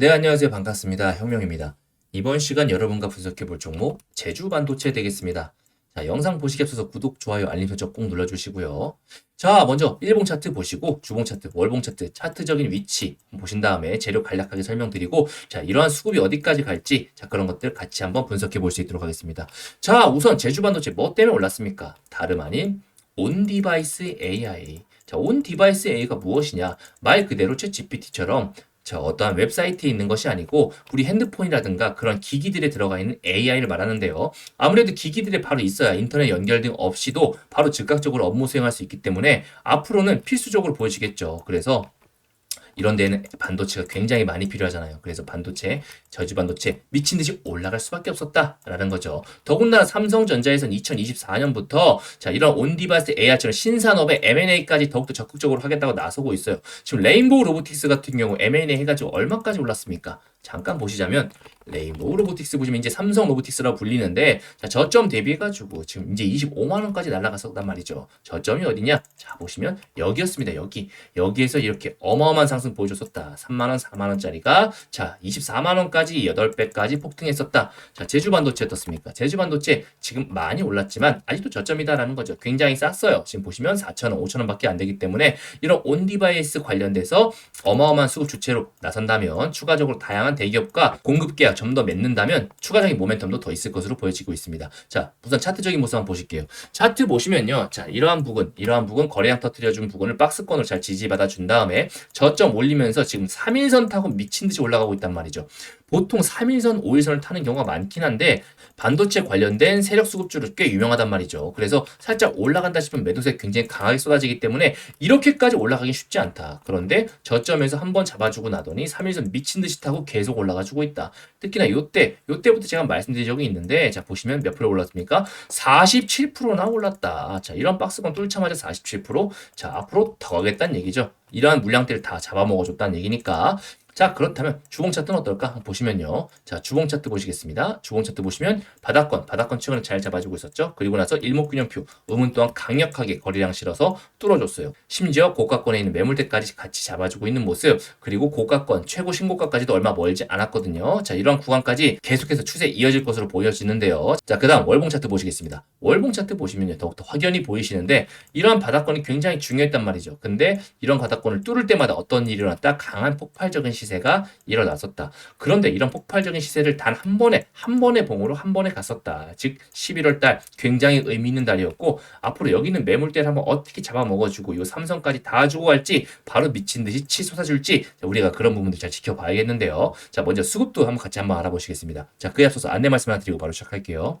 네, 안녕하세요. 반갑습니다. 혁명입니다. 이번 시간 여러분과 분석해 볼 종목 제주 반도체 되겠습니다. 자, 영상 보시기 앞서서 구독, 좋아요, 알림 설정 꼭 눌러 주시고요. 자, 먼저 일봉 차트 보시고 주봉 차트, 월봉 차트, 차트적인 위치 보신 다음에 재료 간략하게 설명드리고 자, 이러한 수급이 어디까지 갈지 자, 그런 것들 같이 한번 분석해 볼 수 있도록 하겠습니다. 자, 우선 제주 반도체 뭐 때문에 올랐습니까? 다름 아닌 온 디바이스 AI. 자, 온 디바이스 AI가 무엇이냐? 말 그대로 챗 GPT처럼 자, 어떠한 웹사이트에 있는 것이 아니고 우리 핸드폰이라든가 그런 기기들에 들어가 있는 AI를 말하는데요. 아무래도 기기들이 바로 있어야 인터넷 연결 등 없이도 바로 즉각적으로 업무 수행할 수 있기 때문에 앞으로는 필수적으로 보여지겠죠. 그래서 이런 데는 반도체가 굉장히 많이 필요하잖아요. 그래서 반도체, 저지 반도체 미친 듯이 올라갈 수밖에 없었다라는 거죠. 더군다나 삼성전자에서는 2024년부터 자 이런 온디바이스 AI처럼 신산업의 M&A까지 더욱더 적극적으로 하겠다고 나서고 있어요. 지금 레인보우 로보틱스 같은 경우 M&A 해가지고 얼마까지 올랐습니까? 잠깐 보시자면 레인보우 로보틱스 보시면 이제 삼성 로보틱스라고 불리는데 자 저점 대비해가지고 지금 이제 25만 원까지 날아갔었단 말이죠. 저점이 어디냐? 자 보시면 여기였습니다. 여기 여기에서 이렇게 어마어마한 상승 보여줬었다. 3만 원, 4만 원짜리가 자 24만 원까지 8배까지 폭등했었다. 자 제주 반도체 어떻습니까? 제주 반도체 지금 많이 올랐지만 아직도 저점이다라는 거죠. 굉장히 쌌어요. 지금 보시면 4천 원, 5천 원밖에 안 되기 때문에 이런 온 디바이스 관련돼서 어마어마한 수급 주체로 나선다면 추가적으로 다양한 대기업과 공급 계약 좀 더 맺는다면 추가적인 모멘텀도 더 있을 것으로 보여지고 있습니다. 자, 우선 차트적인 모습 한번 보실게요. 차트 보시면요. 자, 이러한 부분, 이러한 부분 거래량 터트려준 부분을 박스권으로 잘 지지받아 준 다음에 저점 올리면서 지금 3일선 타고 미친 듯이 올라가고 있단 말이죠. 보통 3일선, 5일선을 타는 경우가 많긴 한데 반도체 관련된 세력 수급주로 꽤 유명하단 말이죠. 그래서 살짝 올라간다 싶으면 매도세 굉장히 강하게 쏟아지기 때문에 이렇게까지 올라가기 쉽지 않다. 그런데 저점에서 한번 잡아주고 나더니 3일선 미친 듯이 타고 계속 올라가주고 있다. 특히나 요때, 요때부터 제가 말씀드린 적이 있는데 자 보시면 몇 프로 올랐습니까? 47%나 올랐다. 자 이런 박스권 뚫자마자 47%. 자 앞으로 더 가겠다는 얘기죠. 이러한 물량대를 다 잡아먹어줬다는 얘기니까 자 그렇다면 주봉 차트는 어떨까? 보시면요. 자 주봉 차트 보시겠습니다. 주봉 차트 보시면 바닥권 바닥권 층을 잘 잡아주고 있었죠. 그리고 나서 일목균형표 음은 또한 강력하게 거래량 실어서 뚫어줬어요. 심지어 고가권에 있는 매물대까지 같이 잡아주고 있는 모습 그리고 고가권 최고 신고가까지도 얼마 멀지 않았거든요. 자 이러한 구간까지 계속해서 추세 이어질 것으로 보여지는데요. 자 그 다음 월봉 차트 보시겠습니다. 월봉 차트 보시면요. 더욱더 확연히 보이시는데 이러한 바닥권이 굉장히 중요했단 말이죠. 근데 이런 바닥권을 뚫을 때마다 어떤 일이 일어났다? 강한 폭발적인 시세 시세가 일어났었다. 그런데 이런 폭발적인 시세를 단 한 번에 한 번의 봉으로 한 번에 갔었다. 즉 11월 달 굉장히 의미 있는 달이었고 앞으로 여기는 매물대를 한번 어떻게 잡아먹어주고 이 삼성까지 다 주고 갈지 바로 미친 듯이 치솟아줄지 우리가 그런 부분들 잘 지켜봐야겠는데요. 자 먼저 수급도 한번 같이 한번 알아보시겠습니다. 자 그에 앞서서 안내 말씀 하나 드리고 바로 시작할게요.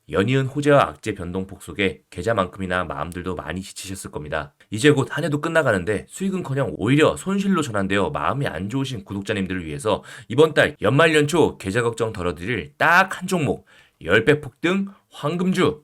연이은 호재와 악재 변동폭 속에 계좌만큼이나 마음들도 많이 지치셨을 겁니다. 이제 곧 한 해도 끝나가는데 수익은커녕 오히려 손실로 전환되어 마음이 안 좋으신 구독자님들을 위해서 이번 달 연말 연초 계좌 걱정 덜어드릴 딱 한 종목 10배 폭등 황금주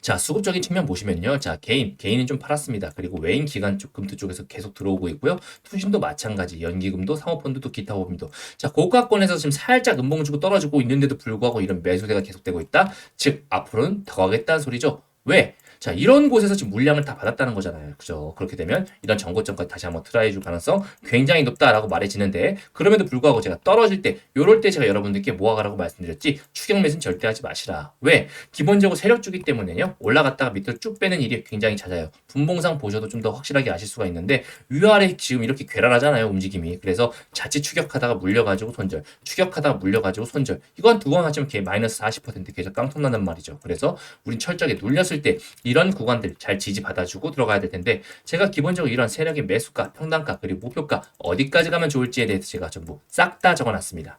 자, 수급적인 측면 보시면요. 자, 개인, 개인은 좀 팔았습니다. 그리고 외인 기관 쪽 금투 쪽에서 계속 들어오고 있고요. 투신도 마찬가지, 연기금도, 사모펀드도, 기타 보험도. 자, 고가권에서 지금 살짝 음봉 주고 떨어지고 있는데도 불구하고 이런 매수세가 계속되고 있다. 즉, 앞으로는 더 가겠다는 소리죠. 왜? 자, 이런 곳에서 지금 물량을 다 받았다는 거잖아요. 그죠? 그렇게 되면 이런 정고점까지 다시 한번 트라이 줄 가능성 굉장히 높다라고 말해지는데, 그럼에도 불구하고 제가 떨어질 때, 요럴 때 제가 여러분들께 모아가라고 말씀드렸지, 추격 매수는 절대 하지 마시라. 왜? 기본적으로 세력 주기 때문에요. 올라갔다가 밑으로 쭉 빼는 일이 굉장히 잦아요. 분봉상 보셔도 좀 더 확실하게 아실 수가 있는데, 위아래 지금 이렇게 괴랄하잖아요. 움직임이. 그래서 자칫 추격하다가 물려가지고 손절, 추격하다가 물려가지고 손절. 이건 두 번 하시면 걔 마이너스 40% 계속 깡통 난단 말이죠. 그래서 우린 철저하게 눌렸을 때이 런 구간들 잘 지지 받아주고 들어가야 될 텐데 제가 기본적으로 이런 세력의 매수가, 평단가 그리고 목표가 어디까지 가면 좋을지에 대해서 제가 전부 싹 다 적어놨습니다.